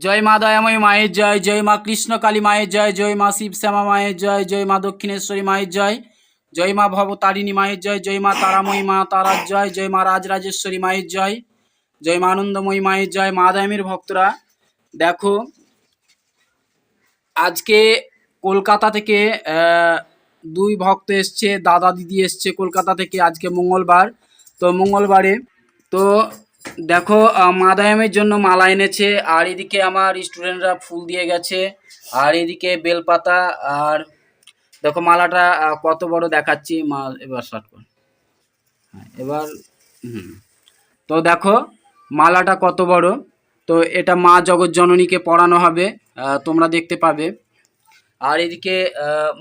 জয় মা দয়াময়ী মায়ের জয় জয় মা কৃষ্ণকালী মায়ের জয় জয় মা শিবশ্যামা মায়ের জয় জয় মা দক্ষিণেশ্বরী মায়ের জয় জয় মা ভবতারিণী মায়ের জয় জয় মা তারাময়ী মা তারার জয় জয় মা রাজরাজেশ্বরী মায়ের জয় জয় মা আনন্দময়ী মায়ের জয়, মা দয়ামীর ভক্তরা। দেখো, আজকে কলকাতা থেকে দুই ভক্ত এসছে, দাদা দিদি এসছে কলকাতা থেকে আজকে মঙ্গলবার। তো মঙ্গলবারে, তো দেখো মাদায়ামের জন্য মালা এনেছে, আর এদিকে আমার স্টুডেন্টরা ফুল দিয়ে গেছে, আর এদিকে বেলপাতা, আর দেখো মালাটা কত বড় দেখাচ্ছি, মাল, এবার স্টার্ট কর। হ্যাঁ এবার তো দেখো, মালাটা কত বড়, তো এটা মা জগৎ জননীকে পরানো হবে তোমরা দেখতে পাবে। আর এদিকে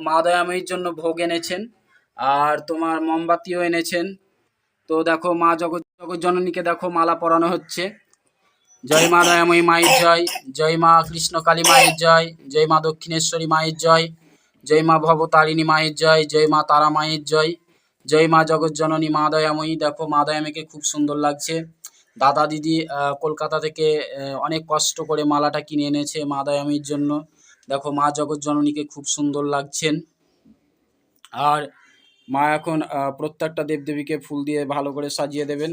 মা দয়াময়ীর জন্য ভোগ এনেছেন, আর তোমার মোমবাতিও এনেছেন। তো দেখো, মা জগৎ জননীকে দেখো, মালা পরানো হচ্ছে। জয় মা দয়াময়ী মায়ের জয় জয় মা কৃষ্ণ কালী মায়ের জয় জয় মা দক্ষিণেশ্বরী মায়ের জয় জয় মা ভবতারিণী মায়ের জয় জয় মা তারা মায়ের জয় জয় মা জগৎ জননী মা দয়াময়ী। দেখো, মা দয়াময়ীকে খুব সুন্দর লাগছে। দাদা দিদি কলকাতা থেকে অনেক কষ্ট করে মালাটা কিনে এনেছে মা দয়াময়ীর জন্য। দেখো, মা জগৎ জননীকে খুব সুন্দর লাগছেন। আর মা এখন প্রত্যেকটা দেবদেবীকে ফুল দিয়ে ভালো করে সাজিয়ে দেবেন।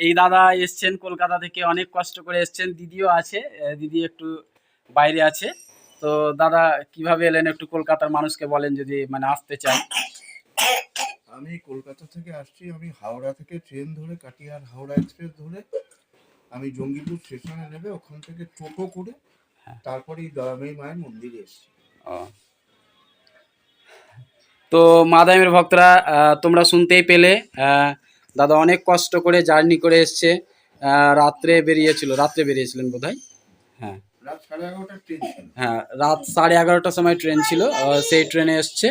এই দাদা এসছেন কলকাতা থেকে অনেক কষ্ট করে এসছেন দিদিও আছে দিদি একটু বাইরে আছে তো দাদা কীভাবে এলেন একটু কলকাতার মানুষকে বলেন যদি মানে আসতে চান আমি কলকাতা থেকে আসছি আমি হাওড়া থেকে ট্রেন ধরে কাটিয়ার হাওড়া এক্সপ্রেস ধরে আমি জঙ্গিপুর স্টেশনে নেবে ওখান থেকে টোটো করে হ্যাঁ। তারপরে দয়াময়ী মায়ের মন্দিরে এসছি। তো মাদামের ভক্তরা তোমরা শুনতেই পেলে আহ, দাদা অনেক কষ্ট করে জার্নি করে এসছে রাত্রে বেরিয়েছিল রাত্রে বেরিয়েছিলেন বোধহয়? হ্যাঁ। রাত সাড়ে এগারোটার ট্রেন ছিল। হ্যাঁ রাত সাড়ে এগারোটার সময় ট্রেন ছিল সেই ট্রেনে এসছে।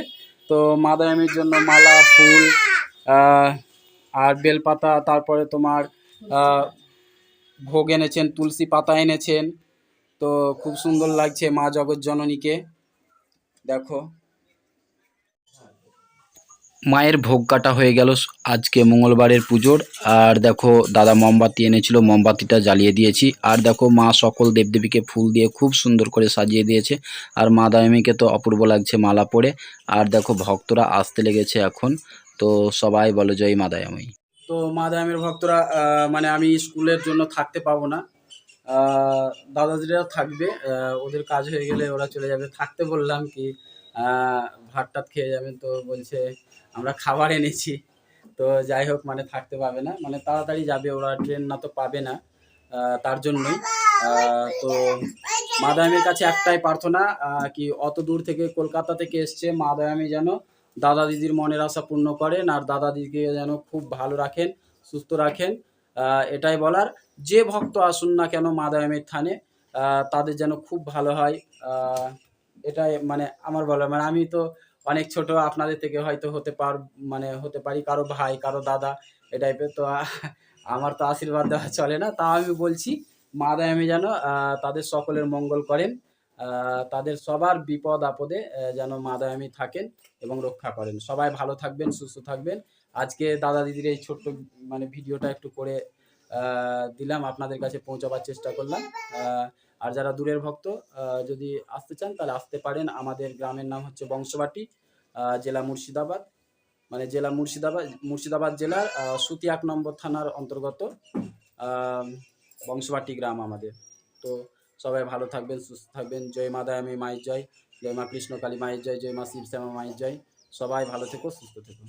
তো মাদায়ামের জন্য মালা ফুল আর বেলপাতা তারপরে তোমার ভোগ এনেছেন তুলসী পাতা এনেছেন। তো খুব সুন্দর লাগছে মা জগৎ জননীকে দেখো। মায়ের ভোগ কাটা হয়ে গেল আজকে মঙ্গলবারের পুজোর। আর দেখো, দাদা মোমবাতি এনেছিল, মোমবাতিটা জ্বালিয়ে দিয়েছি। আর দেখো, মা সকল দেবদেবীকে ফুল দিয়ে খুব সুন্দর করে সাজিয়ে দিয়েছে। আর মা দায়ামীকে তো অপূর্ব লাগছে মালা পরে। আর দেখো, ভক্তরা আসতে লেগেছে এখন। তো সবাই বলো, জয় মা দায়াময়ী। তো মা দায়ামের ভক্তরা মানে আমি স্কুলের জন্য থাকতে পাবো না। দাদাদিরা থাকবে। ওদের কাজ হয়ে গেলে ওরা চলে যাবে। থাকতে বললাম কি ভাত টাত খেয়ে যাবেন তো বলছে, আমরা খাবার এনেছি। তো যাই হোক মানে থাকতে পাবে না। মানে তাড়াতাড়ি যাবে, ওরা ট্রেন না তো পাবে না তার জন্যই। তো মাদায়ামের কাছে একটাই প্রার্থনা কি অত দূর থেকে কলকাতা থেকে এসছে মাদায়ামি যেন দাদা দিদির মনের আশা পূর্ণ করেন, আর দাদা দিদিকে যেন খুব ভালো রাখেন, সুস্থ রাখেন। এটাই বলার। যে ভক্ত আসুন না কেন মাদায়ামের থানে তাদের যেন খুব ভালো হয়। এটাই মানে আমার বলা মানে আমি তো অনেক ছোট, আপনাদের থেকে হয়তো হতে পার মানে হতে পারি কারও ভাই, কারও দাদা এ টাইপের তো আমার তো আশীর্বাদ দেওয়া চলে না। তা আমি বলছি মা দয়ামী যেন তাদের সকলের মঙ্গল করেন তাদের সবার বিপদ আপদে যেন মা দয়ামী থাকেন এবং রক্ষা করেন। সবাই ভালো থাকবেন, সুস্থ থাকবেন। আজকে দাদা দিদির এই ছোট্ট মানে ভিডিওটা একটু করে দিলাম, আপনাদের কাছে পৌঁছাবার চেষ্টা করলাম। আর যারা দূরের ভক্ত যদি আসতে চান, তাহলে আসতে পারেন। আমাদের গ্রামের নাম হচ্ছে বংশবাটি জেলা মুর্শিদাবাদ। মানে জেলা মুর্শিদাবাদ মুর্শিদাবাদ জেলার সুতি এক নম্বর থানার অন্তর্গত বংশবাটি গ্রাম আমাদের। তো সবাই ভালো থাকবেন, সুস্থ থাকবেন। জয় মা দয়ামী মায়ের জয়। জয় মা কৃষ্ণকালী মায়ের জয়। জয় মা শিবশ্যামা, মায়ের জয়। সবাই ভালো থেকো, সুস্থ থেকো।